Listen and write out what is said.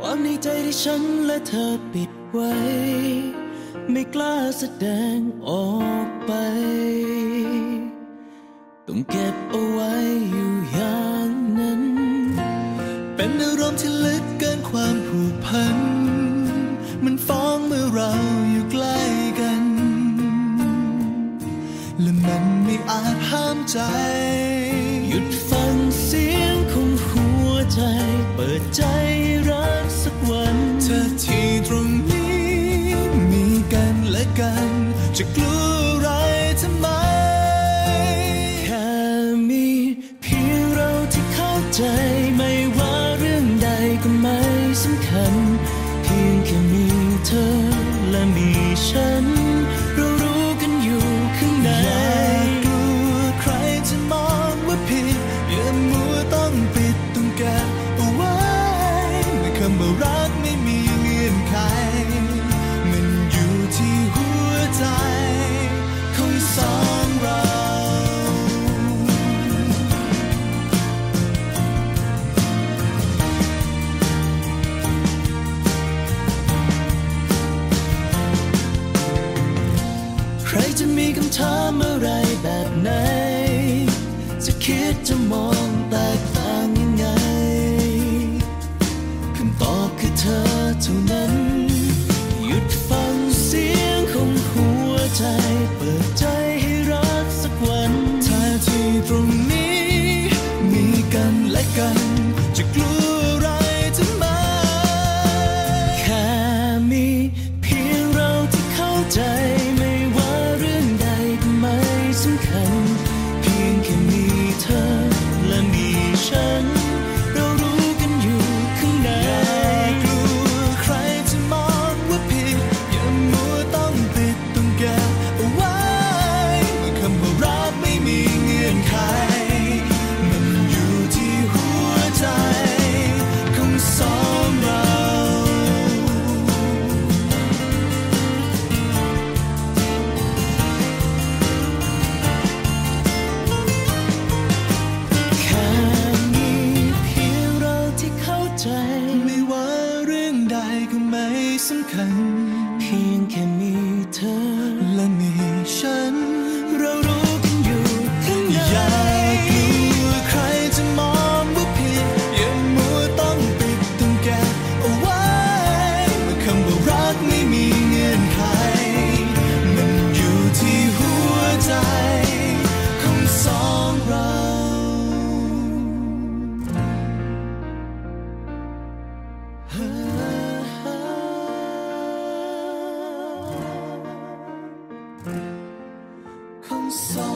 ความในใจที่ฉันและเธอปิดไว้ ไม่กล้าแสดงออกไป ต้องเก็บเอาไว้อยู่อย่างนั้น เป็นอารมณ์ที่ลึกเกินความผูกพัน มันฟ้องเมื่อเราอยู่ใกล้กัน และมันไม่อาจห้ามใจ หยุดฟังเสียงของหัวใจ เปิดใจ สำคัญ เพียงแค่มีเธอและมีฉัน เรารู้กันอยู่ข้างในอย่ากลัวใครจะมองว่าผิดอย่ามัวต้องปิดต้องแก้เอาไว้ในคำว่ารัก จะมีคำถามอะไรแบบไหน จะคิดจะมองำคัญ เพียงแค่มี song.